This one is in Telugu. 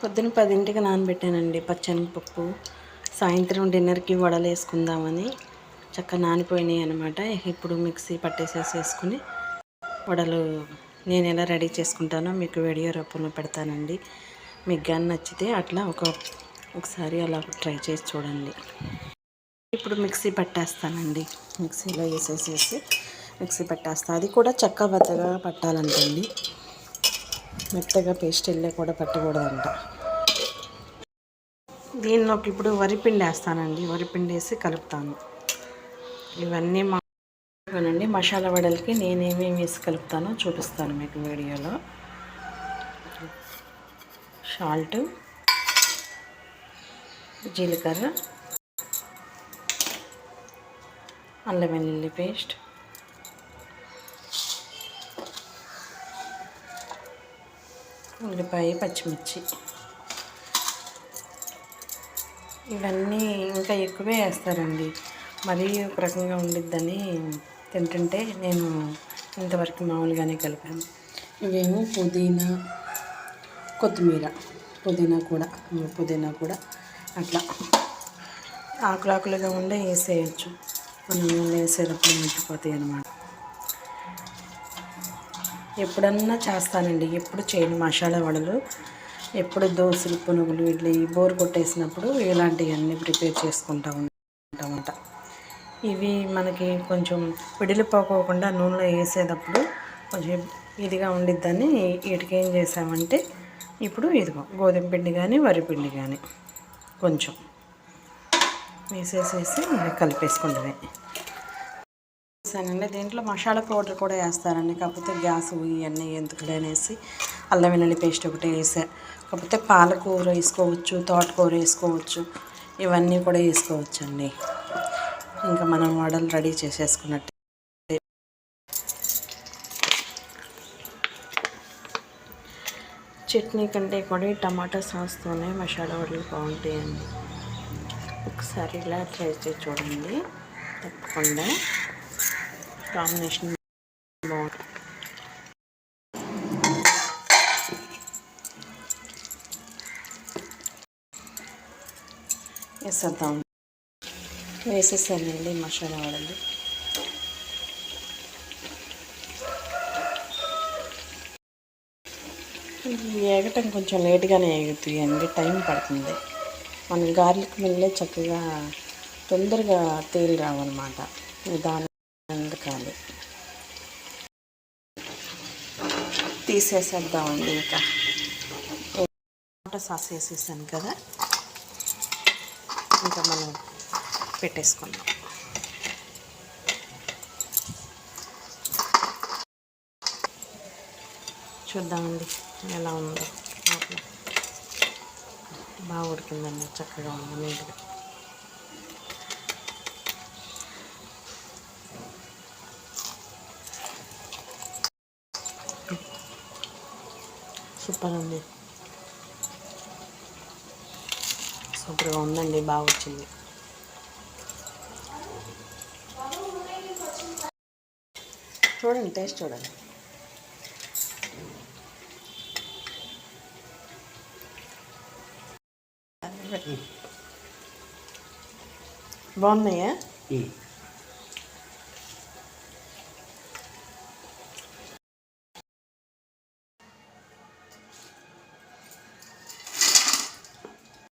పొద్దున పదింటికి నానబెట్టానండి పచ్చనిపప్పు. సాయంత్రం డిన్నర్కి వడలు వేసుకుందామని చక్కగా నానిపోయినాయి అనమాట ఇప్పుడు మిక్సీ పట్టేసేసి వేసుకుని వడలు నేను ఎలా రెడీ చేసుకుంటానో మీకు వీడియో రూపంలో పెడతానండి. మీకు కానీ నచ్చితే అట్లా ఒక ఒకసారి అలా ట్రై చేసి చూడండి. ఇప్పుడు మిక్సీ పట్టేస్తానండి. మిక్సీలో వేసేసేసి మిక్సీ పట్టేస్తా. అది కూడా చక్క బద్దగా పట్టాలంటండి. మెత్తగా పేస్ట్ వెళ్ళే కూడా పెట్టకూడదంట. దీనిలోకి ఇప్పుడు వరిపిండి వేస్తానండి. వరిపిండి వేసి కలుపుతాను. ఇవన్నీ మా ఇవ్వనండి మసాలా వడలకి నేనేమేమి వేసి కలుపుతానో చూపిస్తాను మీకు వీడియోలో. సాల్ట్ జీలకర్ర అల్లం వెల్లుల్లి పేస్ట్ ఉల్లిపాయ పచ్చిమిర్చి. ఇవన్నీ ఇంకా ఎక్కువే వేస్తారండి. మరీ ఒక రకంగా ఉండిద్దని తింటుంటే నేను ఇంతవరకు మామూలుగానే కలిపాను. ఇవేమో పుదీనా కొత్తిమీర పుదీనా కూడా పుదీనా కూడా అట్లా ఆకులాకులుగా ఉండే వేసేయచ్చు. మనం వేసేటప్పుడు ముట్టిపోతాయి అన్నమాట. ఎప్పుడన్నా చేస్తానండి. ఎప్పుడు చేయను మసాలా వడలు. ఎప్పుడు దోశలు పునుగులు ఇడ్లీ బోర్ కొట్టేసినప్పుడు ఇలాంటివన్నీ ప్రిపేర్ చేసుకుంటా ఉంటామంట. ఇవి మనకి కొంచెం విడిలిపోకోకుండా నూనెలో వేసేటప్పుడు కొంచెం ఇదిగా ఉండిద్దని వీటికి ఏం చేసామంటే ఇప్పుడు ఇదిగో గోధుమ పిండి కానీ వరి పిండి కానీ కొంచెం వేసేసేసి కలిపేసుకుంటుంది వేసానండి దీంట్లో మసాలా పౌడర్ కూడా వేస్తారండి. కాకపోతే గ్యాస్ ఇవన్నీ ఎందుకులే అనేసి అల్లం వెల్లుల్లి పేస్ట్ ఒకటి వేసా. కాకపోతే పాలకూర వేసుకోవచ్చు తోటకూర వేసుకోవచ్చు ఇవన్నీ కూడా వేసుకోవచ్చు అండి ఇంకా మనం వడలు రెడీ చేసేసుకున్నట్టు. చట్నీ కంటే కూడా ఈ టమాటా సాస్తోనే మసాలా వడలు బాగుంటాయండి. ఒకసారి ఇలా ట్రై చేసి చూడండి. తప్పకుండా. కాంబినేషన్ బాగుంటుంది. వేసేద్దాం. వేసేసానండి మసాలా వాడండి వేగటం కొంచెం లేట్గానే వేగుతుంది అండి టైం పడుతుంది. మనం గార్లిక్ మిల్లే చక్కగా తొందరగా తేలి రావన్నమాట. దాని కాదు తీసేసేద్దామండి ఇంకా. టమాటా సాస్ వేసేసాను కదా. ఇంకా మనం పెట్టేసుకుందాం. చూద్దామండి ఎలా ఉందో. బాగా ఉడికిందండి చక్కగా ఉంది నీట్గా. సూపర్ ఉంది సూపర్గా ఉందండి బాగా వచ్చింది. చూడండి టేస్ట్ చూడండి. బాగున్నాయా?